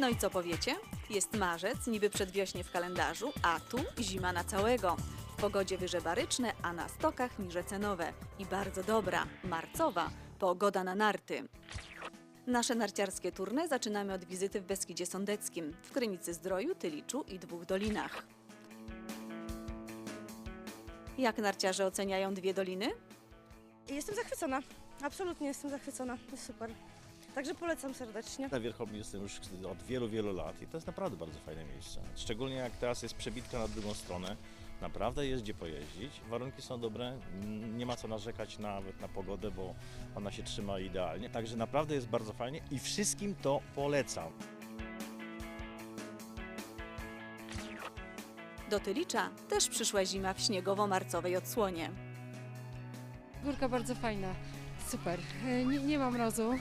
No i co powiecie? Jest marzec, niby przedwiośnie w kalendarzu, a tu zima na całego. W pogodzie wyże baryczne, a na stokach niże cenowe. I bardzo dobra, marcowa, pogoda na narty. Nasze narciarskie tournée zaczynamy od wizyty w Beskidzie Sądeckim, w Krynicy Zdroju, Tyliczu i Dwóch Dolinach. Jak narciarze oceniają dwie doliny? Jestem zachwycona. Absolutnie jestem zachwycona. Jest super. Także polecam serdecznie. Na Wierchowni jestem już od wielu, wielu lat i to jest naprawdę bardzo fajne miejsce. Szczególnie jak teraz jest przebitka na drugą stronę. Naprawdę jest gdzie pojeździć. Warunki są dobre, nie ma co narzekać nawet na pogodę, bo ona się trzyma idealnie. Także naprawdę jest bardzo fajnie i wszystkim to polecam. Do Tylicza też przyszła zima w śniegowo-marcowej odsłonie. Górka bardzo fajna, super. E, Nie, nie ma mrozu,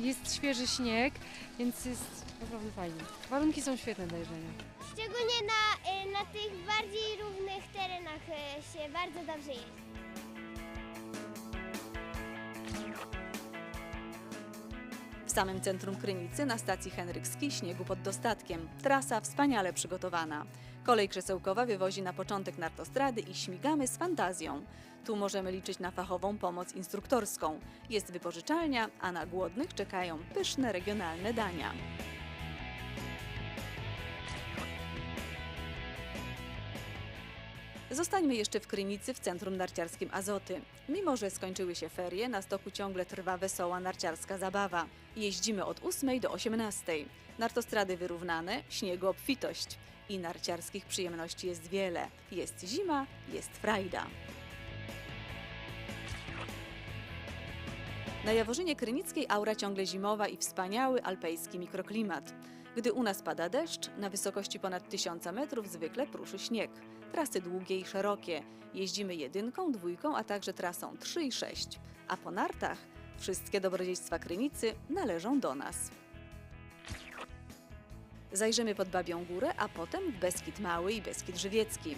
jest świeży śnieg, więc jest naprawdę fajnie. Warunki są świetne do jeżdżenia. Szczególnie na, y, na tych bardziej równych terenach y, się bardzo dobrze jeździ. W samym centrum Krynicy na stacji Henrykskiej śniegu pod dostatkiem. Trasa wspaniale przygotowana. Kolej krzesełkowa wywozi na początek nartostrady i śmigamy z fantazją. Tu możemy liczyć na fachową pomoc instruktorską. Jest wypożyczalnia, a na głodnych czekają pyszne regionalne dania. Zostańmy jeszcze w Krynicy w centrum narciarskim Azoty. Mimo, że skończyły się ferie, na stoku ciągle trwa wesoła narciarska zabawa. Jeździmy od 8 do 18. Nartostrady wyrównane, śniegu obfitość. I narciarskich przyjemności jest wiele. Jest zima, jest frajda. Na Jaworzynie Krynickiej aura ciągle zimowa i wspaniały alpejski mikroklimat. Gdy u nas pada deszcz, na wysokości ponad 1000 metrów zwykle pruszy śnieg. Trasy długie i szerokie. Jeździmy jedynką, dwójką, a także trasą 3 i 6. A po nartach wszystkie dobrodziejstwa Krynicy należą do nas. Zajrzymy pod Babią Górę, a potem w Beskid Mały i Beskid Żywiecki.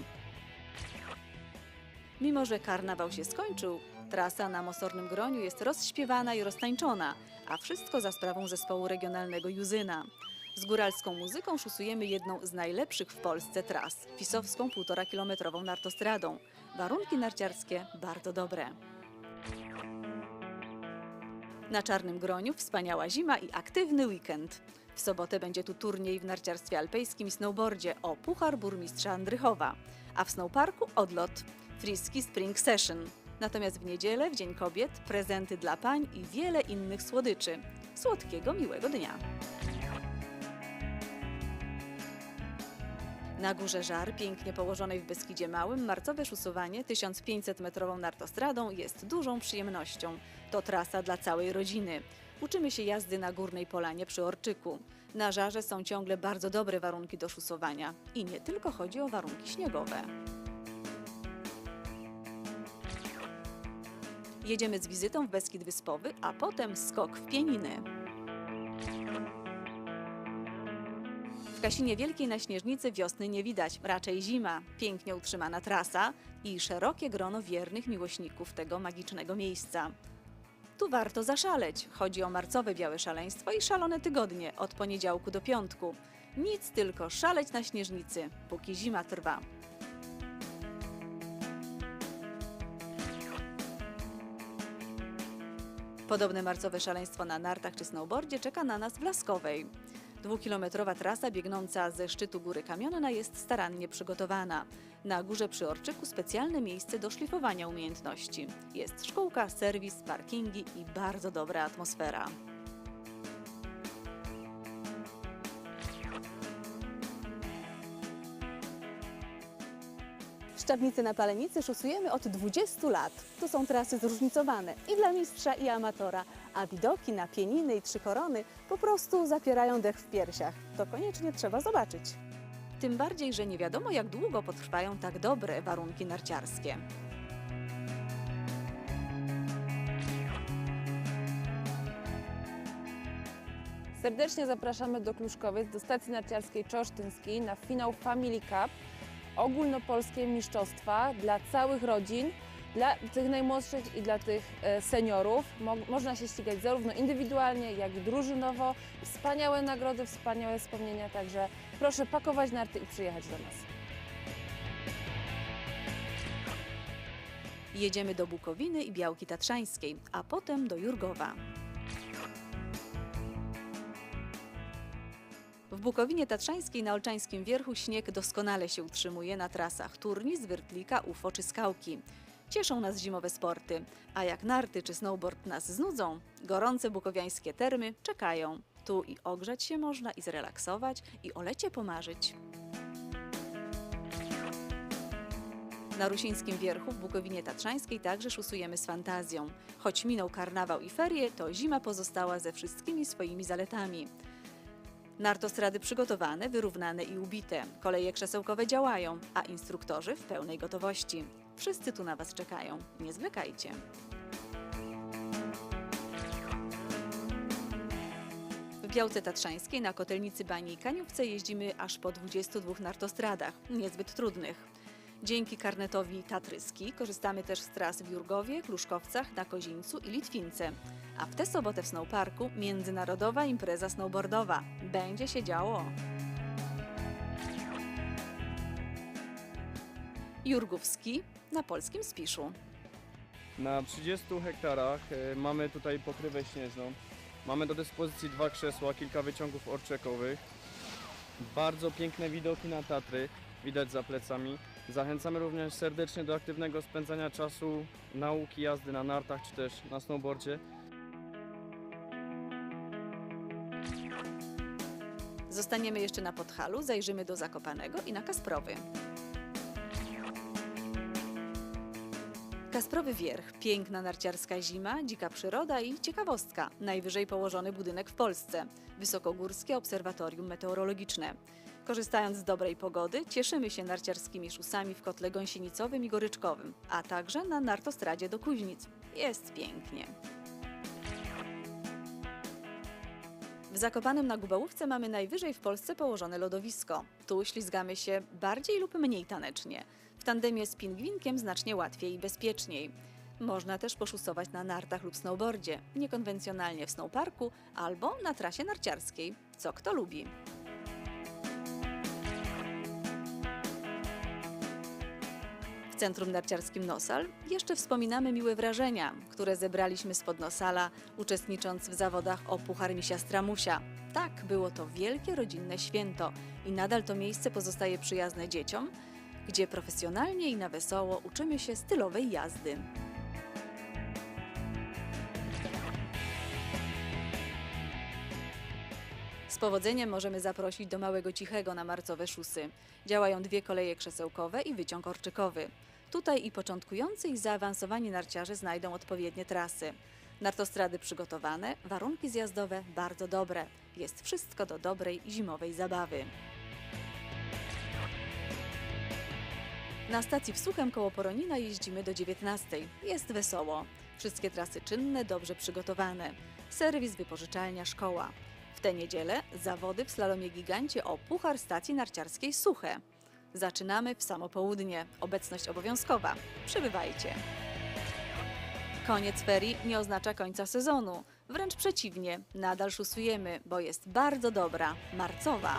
Mimo, że karnawał się skończył, trasa na Mosornym Groniu jest rozśpiewana i roztańczona, a wszystko za sprawą zespołu regionalnego Juzyna. Z góralską muzyką szusujemy jedną z najlepszych w Polsce tras, fisowską półtora kilometrową nartostradą. Warunki narciarskie bardzo dobre. Na Czarnym Groniu wspaniała zima i aktywny weekend. W sobotę będzie tu turniej w narciarstwie alpejskim i snowboardzie o Puchar Burmistrza Andrychowa, a w snowparku odlot Friski Spring Session. Natomiast w niedzielę, w Dzień Kobiet, prezenty dla pań i wiele innych słodyczy. Słodkiego, miłego dnia. Na Górze Żar, pięknie położonej w Beskidzie Małym, marcowe szusowanie 1500-metrową nartostradą jest dużą przyjemnością. To trasa dla całej rodziny. Uczymy się jazdy na Górnej Polanie przy Orczyku. Na Żarze są ciągle bardzo dobre warunki do szusowania. I nie tylko chodzi o warunki śniegowe. Jedziemy z wizytą w Beskid Wyspowy, a potem skok w Pieniny. Kasinie Wielkiej na Śnieżnicy wiosny nie widać, raczej zima, pięknie utrzymana trasa i szerokie grono wiernych miłośników tego magicznego miejsca. Tu warto zaszaleć. Chodzi o marcowe białe szaleństwo i szalone tygodnie od poniedziałku do piątku. Nic tylko szaleć na śnieżnicy, póki zima trwa. Podobne marcowe szaleństwo na nartach czy snowboardzie czeka na nas w Laskowej. Dwukilometrowa trasa biegnąca ze szczytu Góry Kamionna jest starannie przygotowana. Na górze przy Orczyku specjalne miejsce do szlifowania umiejętności. Jest szkółka, serwis, parkingi i bardzo dobra atmosfera. Szczawnicy na Palenicy szosujemy od 20 lat. Tu są trasy zróżnicowane i dla mistrza i amatora, a widoki na Pieniny i Trzy Korony po prostu zapierają dech w piersiach. To koniecznie trzeba zobaczyć. Tym bardziej, że nie wiadomo jak długo potrwają tak dobre warunki narciarskie. Serdecznie zapraszamy do Kluszkowiec, do stacji narciarskiej Czosztyńskiej na finał Family Cup, ogólnopolskie mistrzostwa dla całych rodzin. Dla tych najmłodszych i dla tych e, seniorów mo można się ścigać zarówno indywidualnie, jak i drużynowo. Wspaniałe nagrody, wspaniałe wspomnienia, także proszę pakować narty i przyjechać do nas. Jedziemy do Bukowiny i Białki Tatrzańskiej, a potem do Jurgowa. W Bukowinie Tatrzańskiej na Olczańskim Wierchu śnieg doskonale się utrzymuje na trasach Turnis, Wyrtlika, Ufo czy Skałki. Cieszą nas zimowe sporty, a jak narty czy snowboard nas znudzą, gorące bukowiańskie termy czekają. Tu i ogrzać się można, i zrelaksować, i o lecie pomarzyć. Na Rusińskim Wierchu w Bukowinie Tatrzańskiej także szusujemy z fantazją. Choć minął karnawał i ferie, to zima pozostała ze wszystkimi swoimi zaletami. Nartostrady przygotowane, wyrównane i ubite. Koleje krzesełkowe działają, a instruktorzy w pełnej gotowości. Wszyscy tu na Was czekają. Nie zwlekajcie. W Białce Tatrzańskiej na Kotelnicy Bani i Kaniówce jeździmy aż po 22 nartostradach, niezbyt trudnych. Dzięki karnetowi Tatryski korzystamy też z tras w Jurgowie, Kluszkowcach, na Kozińcu i Litwince. A w tę sobotę w Snowparku międzynarodowa impreza snowboardowa. Będzie się działo. Jurgówski na polskim Spiszu. Na 30 hektarach e, mamy tutaj pokrywę śnieżną. Mamy do dyspozycji dwa krzesła, kilka wyciągów orczekowych. Bardzo piękne widoki na Tatry, widać za plecami. Zachęcamy również serdecznie do aktywnego spędzania czasu, nauki jazdy na nartach czy też na snowboardzie. Zostaniemy jeszcze na Podhalu, zajrzymy do Zakopanego i na Kasprowy. Kasprowy Wierch, piękna narciarska zima, dzika przyroda i ciekawostka. Najwyżej położony budynek w Polsce. Wysokogórskie Obserwatorium Meteorologiczne. Korzystając z dobrej pogody, cieszymy się narciarskimi szusami w kotle gąsienicowym i goryczkowym, a także na nartostradzie do Kuźnic. Jest pięknie. W Zakopanem na Gubałówce mamy najwyżej w Polsce położone lodowisko. Tu ślizgamy się bardziej lub mniej tanecznie. Tandemie z pingwinkiem znacznie łatwiej i bezpieczniej. Można też poszusować na nartach lub snowboardzie, niekonwencjonalnie w snowparku albo na trasie narciarskiej, co kto lubi. W Centrum Narciarskim Nosal jeszcze wspominamy miłe wrażenia, które zebraliśmy spod Nosala, uczestnicząc w zawodach o Puchar Misia Stramusia. Tak, było to wielkie rodzinne święto i nadal to miejsce pozostaje przyjazne dzieciom, gdzie profesjonalnie i na wesoło uczymy się stylowej jazdy. Z powodzeniem możemy zaprosić do Małego Cichego na marcowe szusy. Działają dwie koleje krzesełkowe i wyciąg orczykowy. Tutaj i początkujący i zaawansowani narciarze znajdą odpowiednie trasy. Nartostrady przygotowane, warunki zjazdowe bardzo dobre. Jest wszystko do dobrej zimowej zabawy. Na stacji w Suchem koło Poronina jeździmy do 19. Jest wesoło. Wszystkie trasy czynne, dobrze przygotowane. Serwis, wypożyczalnia, szkoła. W tę niedzielę zawody w slalomie gigancie o Puchar Stacji Narciarskiej Suche. Zaczynamy w samo południe. Obecność obowiązkowa. Przybywajcie. Koniec ferii nie oznacza końca sezonu. Wręcz przeciwnie, nadal szusujemy, bo jest bardzo dobra, marcowa.